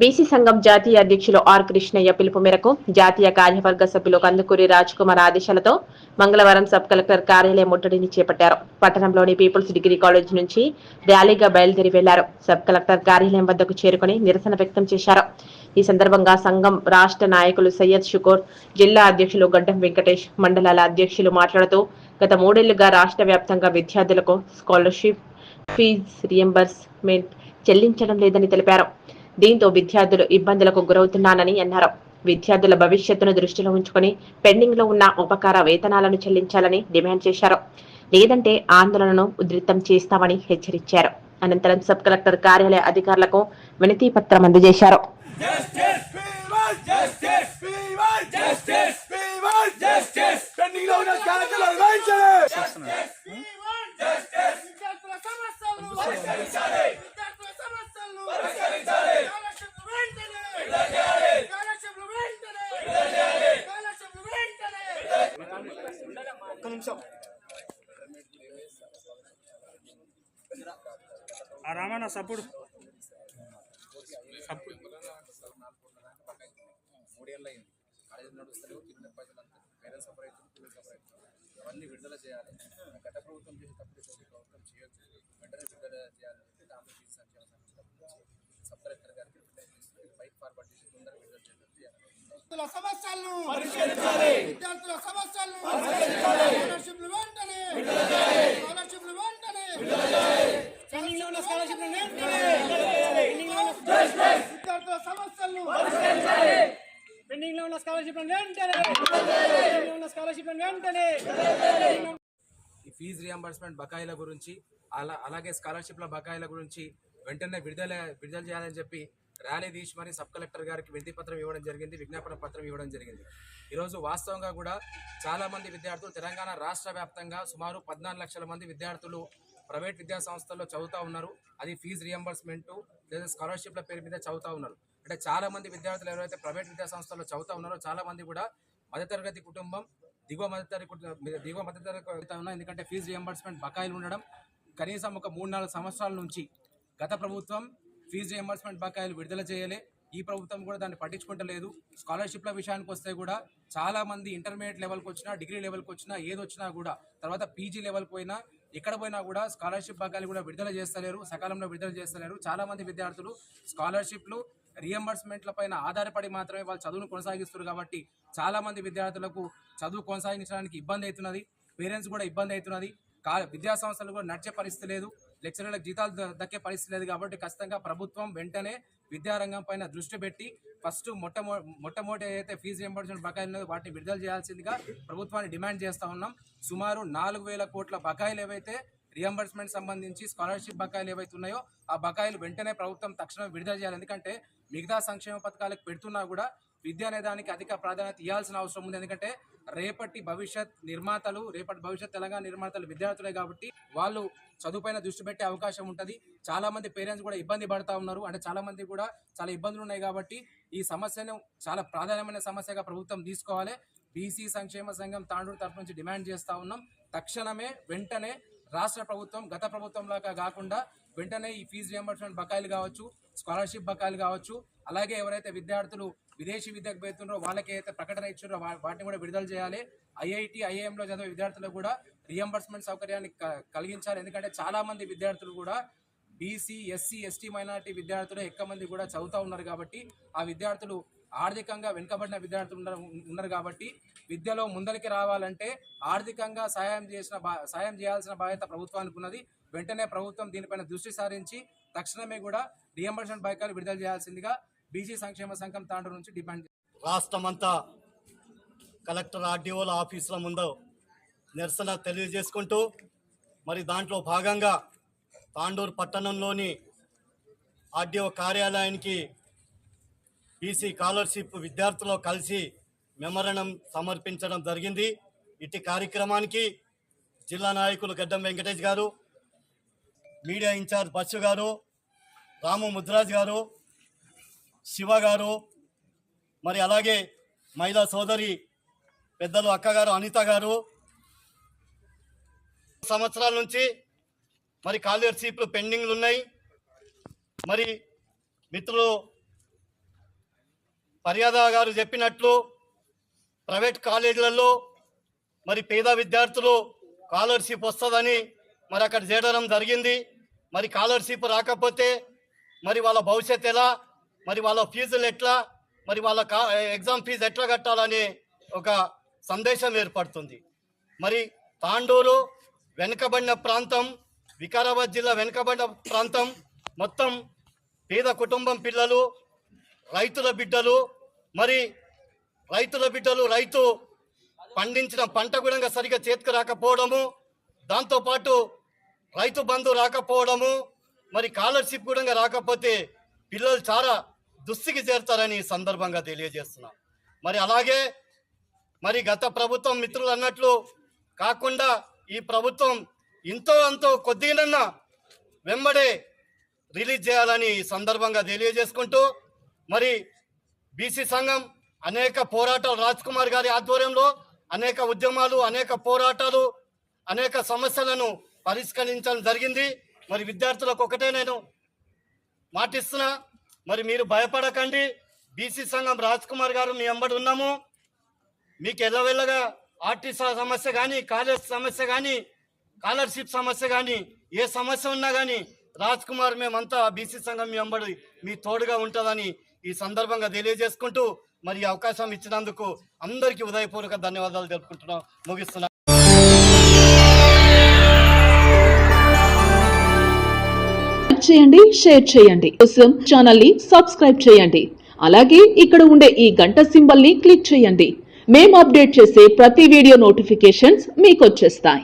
BC సంఘం జాతీయ అధ్యక్షులు ఆర్ కృష్ణయ్య పిలుపు మేరకు జాతీయ కార్యవర్గ సభ్యులు కందుకూరి రాజ్ కుమార్ ఆదేశాలతో మంగళవారం సబ్ కలెక్టర్ కార్యాలయం ముట్టడిని చేపట్టారు. పట్టణంలోని పీపుల్స్ డిగ్రీ కాలేజ్ నుంచి ర్యాలీగా బయలుదేరి వెళ్ళారు. సబ్ కలెక్టర్ కార్యాలయం వద్దకు చేరుకుని నిరసన వ్యక్తం చేశారు. ఈ సందర్భంగా సంఘం రాష్ట్ర నాయకులు సయ్యద్ షుకూర్ జిల్లా అధ్యక్షులు గడ్డం వెంకటేష్ మండలాల అధ్యక్షులు మాట్లాడుతూ గత మూడేళ్ళుగా రాష్ట్ర వ్యాప్తంగా విద్యార్థులకు స్కాలర్షిప్ ఫీజ్ రియంబర్స్మెంట్ చెల్లించడం లేదని తెలిపారు. దీంతో విద్యార్థులు ఇబ్బందులకు గురవుతున్నానని అన్నారు. విద్యార్థుల భవిష్యత్తును దృష్టిలో ఉంచుకొని పెండింగ్లో ఉన్న ఉపకార వేతనాలను చెల్లించాలని డిమాండ్ చేశారు. లేదంటే ఆందోళనను ఉధృతం చేస్తామని హెచ్చరించారు. అనంతరం సబ్ కలెక్టర్ కార్యాలయ అధికారులకు వినతి పత్రం అందజేశారు justice! We want justice! We want justice! Pending లో ఉన్న స్కాలర్షిప్లు వెంటనే! విద్యార్థుల సమస్యలను పరిష్కరించాలి విద్యార్థుల సమస్యలను పరిష్కరించాలి స్కాలర్షిప్లు వెంటనే స్కాలర్షిప్లు వెంటనే స్కాలర్షిప్లు వెంటనే ఆ రామన్న సప్పుడు. సప్పుడు. మూడేళ్ళు అయింది కాలేజీ నడుస్తలేవు కింద పైసలు అంతా పేరెంట్స్ సఫర్ అవుతుంది పిల్లలు సఫర్ అవుతుంది అవన్నీ విడుదల చేయాలి. గత ప్రభుత్వం చేయొచ్చు వెంటనే విడుదల ఆంధ్రప్రదేశ్ సంక్షేమ సంస్థ చేసి బైక్ ఫార్వర్డ్ చేసి తొందరగా విడుదల చేయాలని చేయాలి విద్యార్థుల సమస్యలను పరిష్కరించాలి. విద్యార్థుల సమస్యలను పరిష్కరించాలి. స్కాలర్షిప్లు వెంటనే. స్కాలర్షిప్లు వెంటనే. పెండింగ్లో ఉన్న స్కాలర్షిప్లు వెంటనే. పెండింగ్లో ఉన్న విద్యార్థుల సమస్యలను పరిష్కరించాలి. పెండింగ్లో ఉన్న స్కాలర్షిప్లు వెంటనే. పెండింగ్లో ఉన్న స్కాలర్షిప్లు వెంటనే. ఈ ఫీజు రియంబర్స్మెంట్ బకాయిల గురించి అలా అలాగే స్కాలర్షిప్ల బకాయిల గురించి వెంటనే విడుదల విడుదల చేయాలని చెప్పి ర్యాలీ తీసి మరి సబ్ కలెక్టర్ గారికి వినతి పత్రం ఇవ్వడం జరిగింది విజ్ఞాపన పత్రం ఇవ్వడం జరిగింది. ఈరోజు వాస్తవంగా కూడా చాలామంది విద్యార్థులు తెలంగాణ రాష్ట్ర వ్యాప్తంగా సుమారు పద్నాలుగు లక్షల మంది విద్యార్థులు ప్రైవేట్ విద్యా సంస్థల్లో చదువుతా ఉన్నారు. అది ఫీజు రియంబర్స్మెంట్ లేదా స్కాలర్షిప్ల పేరు మీద చదువుతా ఉన్నారు. అంటే చాలామంది విద్యార్థులు ఎవరైతే ప్రైవేట్ విద్యా సంస్థల్లో చదువుతా ఉన్నారో చాలామంది కూడా మధ్యతరగతి కుటుంబం దిగువ మధ్యతరగతి దిగువ మధ్యతరగతి ఉన్నా ఎందుకంటే ఫీజు రియంబర్స్మెంట్ బకాయిలు ఉండడం కనీసం ఒక మూడు నాలుగు సంవత్సరాల నుంచి గత ప్రభుత్వం ఫీజు రియంబర్స్మెంట్ బకాయిలు విడుదల చేయలే. ఈ ప్రభుత్వం కూడా దాన్ని పట్టించుకుంటలేదు. స్కాలర్షిప్ల విషయానికి వస్తే కూడా చాలా మంది ఇంటర్మీడియట్ లెవెల్కి వచ్చినా డిగ్రీ లెవెల్కి వచ్చినా ఏది వచ్చినా కూడా తర్వాత పీజీ లెవెల్కి పోయినా ఎక్కడ పోయినా కూడా స్కాలర్షిప్ బకాయిలు కూడా విడుదల చేస్తలేరు సకాలంలో విడుదల చేస్తలేరు. చాలా మంది విద్యార్థులు స్కాలర్షిప్లు రియంబర్స్మెంట్ల పైన ఆధారపడి మాత్రమే వాళ్ళు చదువును కొనసాగిస్తారు కాబట్టి చాలా మంది విద్యార్థులకు చదువు కొనసాగించడానికి ఇబ్బంది అవుతున్నది. పేరెంట్స్ కూడా ఇబ్బంది అవుతున్నది. కా విద్యా సంస్థలు కూడా నడిచే పరిస్థితి లేదు. లెక్చరర్లకు జీతాలు దక్కే పరిస్థితి లేదు కాబట్టి ఖచ్చితంగా ప్రభుత్వం వెంటనే విద్యారంగం పైన దృష్టి పెట్టి ఫస్ట్ మొట్టమొ మొట్టమొదటి ఏదైతే ఫీజు రింబర్స్మెంట్ బకాయిలు ఉన్నాయో వాటిని విడుదల చేయాల్సిందిగా ప్రభుత్వాన్ని డిమాండ్ చేస్తూ ఉన్నాం. సుమారు నాలుగు వేల కోట్ల బకాయిలు ఏవైతే రియంబర్స్మెంట్ సంబంధించి స్కాలర్షిప్ బకాయిలు ఏవైతే ఉన్నాయో ఆ బకాయిలు వెంటనే ప్రభుత్వం తక్షణం విడుదల చేయాలి. ఎందుకంటే మిగతా సంక్షేమ పథకాలకు పెడుతున్నా కూడా విద్య అనే దానికి అధిక ప్రాధాన్యత ఇవ్వాల్సిన అవసరం ఉంది. ఎందుకంటే రేపటి భవిష్యత్ నిర్మాతలు రేపటి భవిష్యత్ తెలంగాణ నిర్మాతలు విద్యార్థులే కాబట్టి వాళ్ళు చదువుపైన దృష్టి పెట్టే అవకాశం ఉంటుంది. చాలా మంది పేరెంట్స్ కూడా ఇబ్బంది పడతా ఉన్నారు. అంటే చాలా మంది కూడా చాలా ఇబ్బందులు ఉన్నాయి కాబట్టి ఈ సమస్యను చాలా ప్రాధాన్యమైన సమస్యగా ప్రభుత్వం తీసుకోవాలి. బీసీ సంక్షేమ సంఘం తాండూరు తరఫు నుంచి డిమాండ్ చేస్తా ఉన్నాం. తక్షణమే వెంటనే రాష్ట్ర ప్రభుత్వం గత ప్రభుత్వం లాగా కాకుండా వెంటనే ఈ ఫీజు రియంబర్స్మెంట్ బకాయిలు కావచ్చు స్కాలర్షిప్ బకాయిలు కావచ్చు అలాగే ఎవరైతే విద్యార్థులు విదేశీ విద్యకు పోతున్నారో వాళ్ళకి ఏదైతే ప్రకటన ఇచ్చారో వాటిని కూడా విడుదల చేయాలి. ఐఐటి ఐఐఎంలో చదివే విద్యార్థులకు కూడా రియంబర్స్మెంట్ సౌకర్యాన్ని క- కలిగించాలి. ఎందుకంటే చాలా మంది విద్యార్థులు కూడా బీసీ ఎస్సీ ఎస్టీ మైనారిటీ విద్యార్థులు ఎక్కువ మంది కూడా చదువుతూ ఉన్నారు కాబట్టి ఆ విద్యార్థులు ఆర్థికంగా వెనుకబడిన విద్యార్థులు ఉన్నారు ఉన్నారు కాబట్టి విద్యలో ముందరికి రావాలంటే ఆర్థికంగా సాయం చేసిన బా- సాయం చేయాల్సిన బాధ్యత ప్రభుత్వానికి ఉన్నది. వెంటనే ప్రభుత్వం దీనిపైన దృష్టి సారించి తక్షణమే కూడా రియంబర్స్మెంట్ బైకాలు విడుదల చేయాల్సిందిగా బీసీ సంక్షేమ సంఘం తాండూరు నుంచి డిమాండ్ రాష్ట్రమంతా కలెక్టర్ ఆర్డీఓల ఆఫీసుల ముందు నిరసన తెలియజేసుకుంటూ మరి దాంట్లో భాగంగా తాండూరు పట్టణంలోని ఆర్డీఓ కార్యాలయానికి బీసీ స్కాలర్షిప్ విద్యార్థులు కలిసి మెమరణం సమర్పించడం జరిగింది. ఇటు కార్యక్రమానికి జిల్లా నాయకులు గడ్డం వెంకటేష్ గారు మీడియా ఇన్ఛార్జ్ బస్సు గారు రాము ముద్రాజ్ గారు శివ గారు మరి అలాగే మహిళా సోదరి పెద్దలు అక్కగారు అనిత గారు. సంవత్సరాల నుంచి మరి స్కాలర్షిప్లు పెండింగ్లు ఉన్నాయి. మరి మిత్రులు మర్యాద గారు చెప్పినట్లు ప్రైవేట్ కాలేజీలలో మరి పేద విద్యార్థులు స్కాలర్షిప్ వస్తుందని మరి అక్కడ చేరడం జరిగింది. మరి స్కాలర్షిప్ రాకపోతే మరి వాళ్ళ భవిష్యత్ ఎలా? మరి వాళ్ళ ఫీజులు ఎట్లా? మరి వాళ్ళ కా ఎగ్జామ్ ఫీజు ఎట్లా కట్టాలని ఒక సందేశం ఏర్పడుతుంది. మరి తాండూరు వెనుకబడిన ప్రాంతం వికారాబాద్ జిల్లా వెనుకబడిన ప్రాంతం మొత్తం పేద కుటుంబం పిల్లలు రైతుల బిడ్డలు మరి రైతుల బిడ్డలు రైతు పండించిన పంట కూడా సరిగా చేతికి రాకపోవడము దాంతోపాటు రైతు బంధు రాకపోవడము మరి స్కాలర్షిప్ కూడా రాకపోతే పిల్లలు చాలా దుస్థితికి చేరుతారని ఈ సందర్భంగా తెలియజేస్తున్నాం. మరి అలాగే మరి గత ప్రభుత్వం మిత్రులు అన్నట్లు కాకుండా ఈ ప్రభుత్వం ఇంతో అంతో కొద్దిగానన్నా వెంబడే రిలీజ్ చేయాలని ఈ సందర్భంగా తెలియజేసుకుంటూ మరి బీసీ సంఘం అనేక పోరాటాలు రాజ్ కుమార్ గారి ఆధ్వర్యంలో అనేక ఉద్యమాలు అనేక పోరాటాలు అనేక సమస్యలను పరిష్కరించడం జరిగింది. మరి విద్యార్థులకు ఒకటే నేను మాటిస్తున్నా మరి మీరు భయపడకండి. బీసీ సంఘం రాజ్ కుమార్ గారు మీ వెంబడి ఉన్నాము. మీకు ఎల్లవెల్లగా ఆర్టీసీ సమస్య కానీ కాలేజ్ సమస్య కానీ స్కాలర్షిప్ సమస్య కానీ ఏ సమస్య ఉన్నా కానీ రాజ్ కుమార్ మేమంతా బీసీ సంఘం మీ వెంబడి మీ తోడుగా ఉంటుందని ఈ సందర్భంగా తెలియజేసుకుంటూ మరి అవకాశం ఇచ్చినందుకు అందరికీ ఉదయపూర్వక ధన్యవాదాలు తెలుపుకుంటున్నాం. ముగిస్తున్నాం చేయండి షేర్ చేయండి. కోసం ఛానల్ని సబ్స్క్రైబ్ చేయండి. అలాగే ఇక్కడ ఉండే ఈ గంట సింబల్ని క్లిక్ చేయండి. మేము అప్డేట్ చేసే ప్రతి వీడియో నోటిఫికేషన్స్ మీకు వచ్చేస్తాయి.